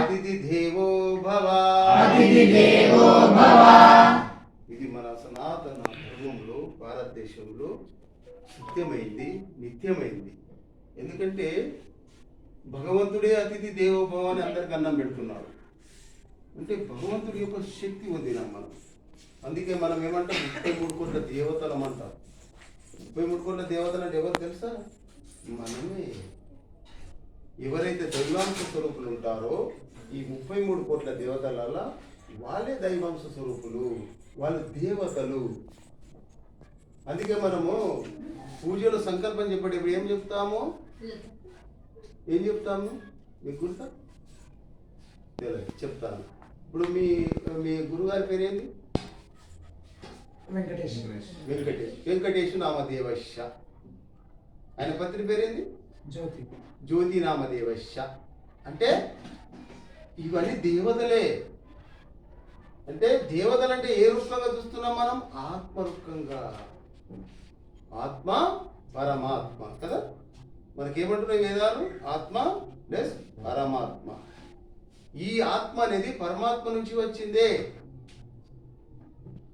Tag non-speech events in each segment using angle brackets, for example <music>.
అతిథి దేవో భవ. అతిథి దేవో భవ ఇది మన సనాతన ధర్మంలో భారతదేశంలో సత్యమైంది నిత్యమైంది. ఎందుకంటే భగవంతుడే అతిథి దేవోభవ అని అందరికి అన్నం పెడుతున్నాడు. అంటే భగవంతుడి యొక్క శక్తి ఉంది మనం అందుకే మనం ఏమంటాం? ముప్పై మూడు కోట్ల దేవతలం అంటాం. ముప్పై మూడు కోట్ల దేవతలు అంటే ఎవరు తెలుసా? మనమే. ఎవరైతే దైవాంశ స్వరూపులు ఉంటారో ఈ ముప్పై మూడు కోట్ల దేవతల వాళ్ళే దైవాంశ స్వరూపులు వాళ్ళు దేవతలు. అందుకే మనము పూజలో సంకల్పం చెప్పేటప్పుడు ఏం చెప్తాము? ఏం చెప్తాము? మీకు గుర్తా? చెప్తాను. ఇప్పుడు మీ మీ గురుగారి పేరు ఏంది వెంకటేష్. వెంకటేష్ వెంకటేశు నామదేవశ ఆయన పత్రి పేరేంది? జ్యోతి. జ్యోతి నామదేవశ అంటే ఇవన్నీ దేవతలే. అంటే దేవతలు అంటే ఏ రూపంగా చూస్తున్నాం మనం? ఆత్మరూపంగా ఆత్మ పరమాత్మ. కదా? మనకేమంటున్నాయి వేదాలు? ఆత్మ ప్లస్ పరమాత్మ. ఈ ఆత్మ అనేది పరమాత్మ నుంచి వచ్చిందే.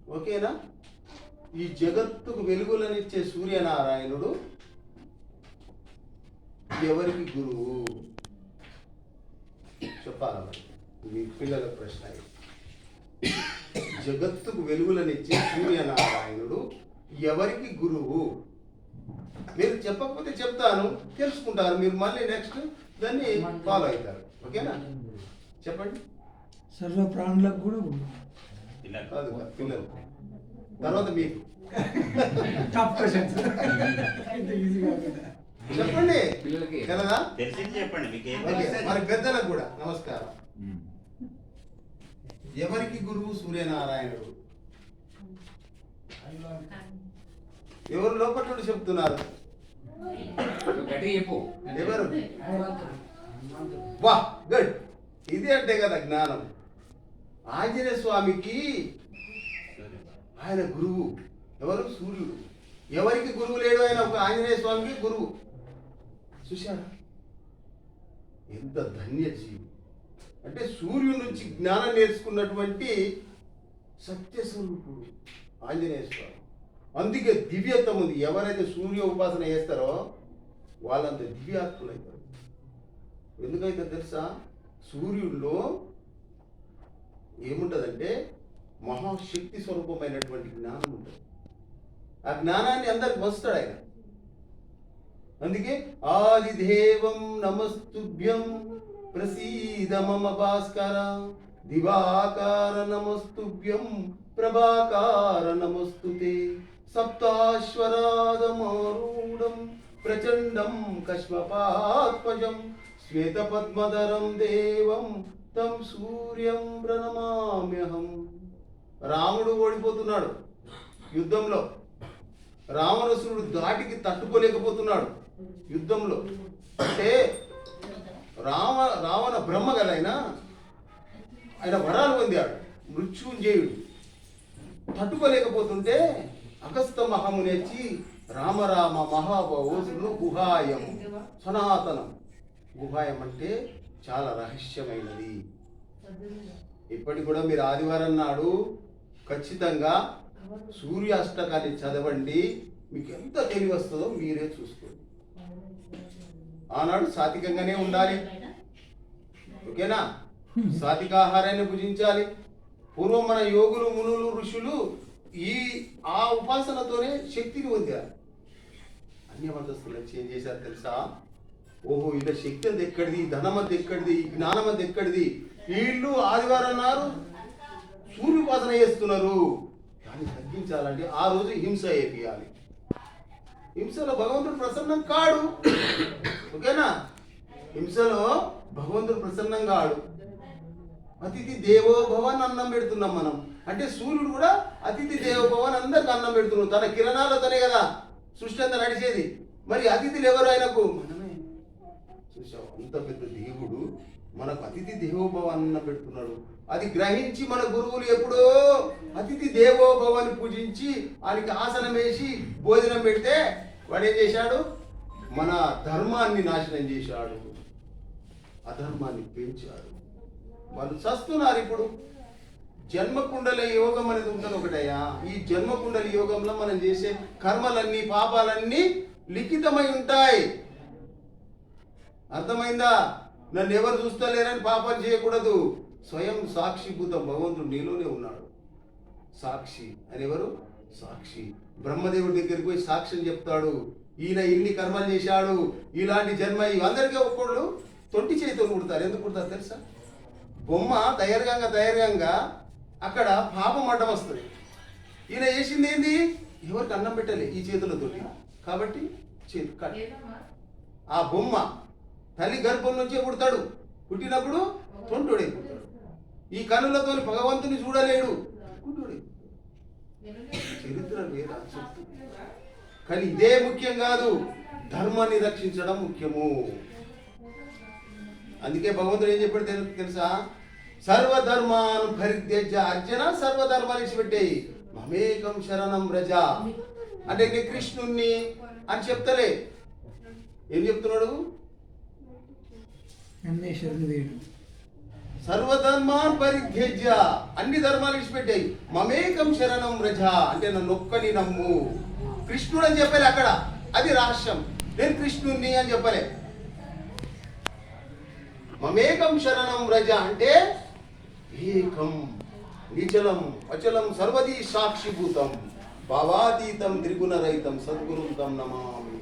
ఓకేనా? ఈ జగత్తుకు వెలుగులనిచ్చే సూర్యనారాయణుడు ఎవరికి గురువు? చెప్పాలి. మీ పిల్లల ప్రశ్న ఇది. జగత్తుకు వెలుగులనిచ్చే సూర్యనారాయణుడు ఎవరికి గురువు? మీరు చెప్పకపోతే చెప్తాను. తెలుసుకుంటారు. మీరు మళ్ళీ నెక్స్ట్ దాన్ని ఫాలో అవుతారు. ఓకేనా? చెప్పండి. సర్వ ప్రాణులకు కూడా కాదు కాదు పిల్లలు. తర్వాత మీకు. టాప్ <laughs> క్వశ్చన్స్ చెప్పండి. పిల్లలకి. కదా తెలిసింది చెప్పండి మీకు? మరి పెద్దలకు కూడా నమస్కారం. ఎవరికి గురువు సూర్యనారాయణుడు? ఎవరు లోపల నుండి చెప్తున్నారు? ఎవరు? వా గుడ్. ఇది అంటే కదా జ్ఞానం. ఆంజనేయ స్వామికి ఆయన గురువు. ఎవరు? సూర్యుడు. ఎవరికి గురువు లేడు ఆయన? ఒక ఆంజనేయ స్వామికి గురువు. చూశారా? ఎంత ధన్య జీవి అంటే సూర్యుడి నుంచి జ్ఞానం నేర్చుకున్నటువంటి సత్యస్వరూపుడు ఆంజనేయ స్వామి. అందుకే దివ్యత్వం ఉంది. ఎవరైతే సూర్య ఉపాసన చేస్తారో వాళ్ళంత దివ్యాత్ములు అవుతారు ఎందుకైతే తెలుసా? సూర్యుడిలో ఏముంటుందంటే మహాశక్తి స్వరూపమైనటువంటి జ్ఞానం ఉంటుంది ఆ జ్ఞానాన్ని అందరికి వస్తాడు ఆయన. అందుకే ఆదిదేవం నమస్తుభ్యం. ప్రసీద మమ భాస్కర. దివాకార నమస్తుభ్యం. ప్రభాకార నమస్తుతే. సప్తాశ్వరాదమారూఢం. ప్రచండం కష్మపాత్మజం. శ్వేతపద్మధరం దేవం. తం సూర్యం ప్రణమామ్యహం. రాముడు ఓడిపోతున్నాడు. యుద్ధంలో రావణసురుడు దాటికి తట్టుకోలేకపోతున్నాడు యుద్ధంలో. అంటే రావ రావణ బ్రహ్మ కదా ఆయన? ఆయన వరాలు పొందాడు. మృత్యుంజయుడు. తట్టుకోలేకపోతుంటే అగస్త మహామునేచి రామరామ మహాబోసులు గుహాయం సనాతనం. గుహాయం అంటే చాలా రహస్యమైనది. ఇప్పటికి కూడా మీరు ఆదివారం నాడు ఖచ్చితంగా సూర్య అష్టకాన్ని చదవండి మీకు ఎంత తెలివి వస్తుందో మీరే చూసుకోండి. ఆనాడు సాత్వికంగానే ఉండాలి. ఓకేనా? సాత్వికాహారాన్ని భుజించాలి. పూర్వం మన యోగులు మునులు ఋషులు ఈ ఆ ఉపాసనతోనే శక్తిని పొందారు. అన్యమతస్తులు చేంజ్ చేశారు తెలుసా? ఓహో ఇలా శక్తి అది ఎక్కడిది? ధనం అంత ఎక్కడిది? జ్ఞానం ఎక్కడిది? వీళ్ళు ఆదివారం అన్నారు సూర్యోపాసన చేస్తున్నారు. దాన్ని తగ్గించాలంటే ఆ రోజు హింస వేపియాలి హింసలో భగవంతుడు ప్రసన్నం కాడు. ఓకేనా? హింసలో భగవంతుడు ప్రసన్నం కాడు. అతిథి దేవో భవన్ అన్నం పెడుతున్నాం మనం. అంటే సూర్యుడు కూడా అతిథి దేవో భవన్ అందరికి అన్నం పెడుతున్నాడు. తన కిరణాలతోనే కదా. సృష్టి అంతా నడిచేది. మరి అతిథులు ఎవరు ఆయనకు? మనమే. చూసావు? అంత పెద్ద దేవుడు మనకు అతిథి దేవోభవ అన్న పెడుతున్నాడు. అది గ్రహించి మన గురువులు ఎప్పుడో అతిథి దేవోభవాన్ని పూజించి ఆయనకి ఆసనం వేసి భోజనం పెడితే వాడు ఏం చేశాడు? మన ధర్మాన్ని నాశనం చేశాడు. అధర్మాన్ని పెంచాడు. వాళ్ళు చస్తున్నారు ఇప్పుడు. జన్మకుండల యోగం అనేది ఉంటుంది ఒకటయ్యా. ఈ జన్మకుండల యోగంలో మనం చేసే కర్మలన్నీ పాపాలన్నీ లిఖితమై ఉంటాయి. అర్థమైందా? నన్ను ఎవరు చూస్తలేరని పాపం చేయకూడదు. స్వయం సాక్షిభూతం భగవంతుడు నీలోనే ఉన్నాడు. సాక్షి అని ఎవరు? సాక్షి. బ్రహ్మదేవుడి దగ్గరికి పోయి సాక్ష్యం చెప్తాడు. ఈయన ఇన్ని కర్మలు చేశాడు. ఇలాంటి జన్మ అందరికీ ఒక్కళ్ళు తొట్టి చేతితో కుడతారు ఎందుకు కుడతారు తెలుసా? బొమ్మ తయారుగా తయారుగా అక్కడ పాపం అడ్డం వస్తుంది. ఈయన చేసింది ఏంది? ఎవరికి అన్నం పెట్టలే ఈ చేతులతోటి. కాబట్టి చేతి ఆ బొమ్మ తల్లి గర్భం నుంచే పుడతాడు. పుట్టినప్పుడు తొంటుడే. ఈ కనులతో భగవంతుని చూడలేడు. కుంటుడే. చరిత్ర కానీ ఇదే ముఖ్యం కాదు. ధర్మాన్ని రక్షించడం ముఖ్యము. అందుకే భగవంతుడు ఏం చెప్పాడు తెలుసా? సర్వధర్మాను పరిత్యజ అర్జున సర్వధర్మాలు ఇచ్చిపెట్టేయి మమేకం శరణం రజ అంటే నీ కృష్ణుణ్ణి అని చెప్తలే. ఏం చెప్తున్నాడు? అన్నేశ్వరుని వేయడం సర్వధర్మాన్ పరిత్యజ్య అన్ని ధర్మాలు విడిచిపెట్టాయి. మమేకం శరణం రజ అంటే నన్ను ఒక్కని నమ్ము. కృష్ణుడు అని చెప్పలే అక్కడ. అది రహస్యం. నేను కృష్ణుణ్ణి అని చెప్పలే. మమేకం శరణం రజ అంటే ఏకం నిచలం అచలం సర్వదీ సాక్షిభూతం భావాతీతం త్రిగుణ రహితం సద్గురుం నమామి.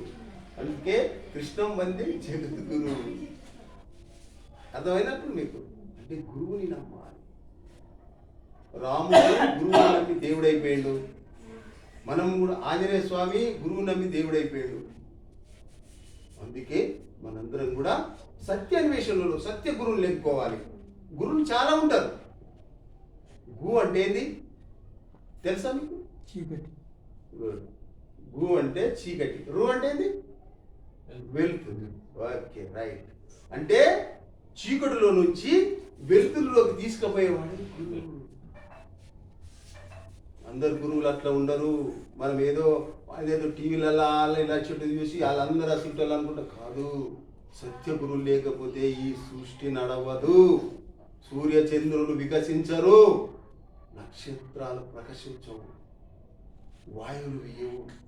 అందుకే కృష్ణం వందే జగద్గురు. అర్థమైనప్పుడు మీకు? అంటే గురువుని నమ్మాలి. రాముడు గురువు నమ్మి దేవుడైపోయాడు. మనం కూడా ఆంజనేయ స్వామి గురువు నమ్మి దేవుడైపోయాడు. అందుకే మనందరం కూడా సత్యాన్వేషణలో సత్య గురువుని లేపుకోవాలి. గురువులు చాలా ఉంటారు. గు అంటే ఏంది? తెలుసా మీకు? చీకటి. గు. అంటే చీకటి. రు అంటే ఏంది? వెలుతురు. Okay right. అంటే చీకటిలో నుంచి వెలుతురులోకి తీసుకుపోయేవాడు అందరు గురువులు అట్లా ఉండరు. మనం ఏదో ఏదో టీవీలలో వాళ్ళ ఇలా చెట్టు చూసి వాళ్ళందరూ అసలు అనుకుంటా కాదు. సత్య గురువు లేకపోతే ఈ సృష్టి నడవదు. సూర్య చంద్రులు వికసించరు. నక్షత్రాలు ప్రకాశించవు. వాయువులు వేయవు.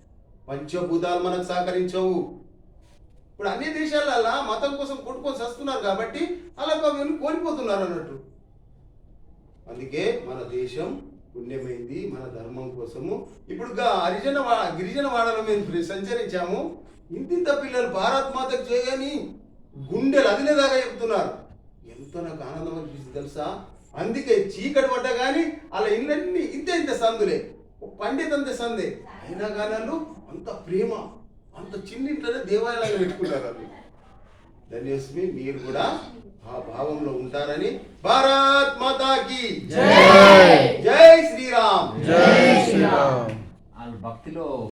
పంచభూతాలు మనకు సహకరించవు. ఇప్పుడు అన్ని దేశాలల్లా మతం కోసం కొట్టుకొని వస్తున్నారు కాబట్టి అలా వీళ్ళు కోల్పోతున్నారు అన్నట్టు. అందుకే మన దేశం పుణ్యమైంది మన ధర్మం కోసము. ఇప్పుడు హరిజన గిరిజన వాడలో మేము సంచరించాము. ఇంతింత పిల్లలు భారత్ మాతకు చేయని గుండెలు అదిలేదాకా చెప్తున్నారు. ఎంత నాకు ఆనందం అనిపిస్తుంది తెలుసా? అందుకే చీకటి పడ్డ కానీ అలా ఇళ్ళన్నీ ఇంత ఇంత సందులే. ఓ పండిత్ అంత సందే. అయినా కానీ అంత ప్రేమ. అంత చిన్నింట్లోనే దేవాలయాలు పెట్టుకుంటారు వాళ్ళు. ధన్యస్మి మీరు కూడా ఆ భావంలో ఉంటారని భారత్ మాతాకి. జై! జై శ్రీరామ్. జై శ్రీరామ్. వాళ్ళు భక్తిలో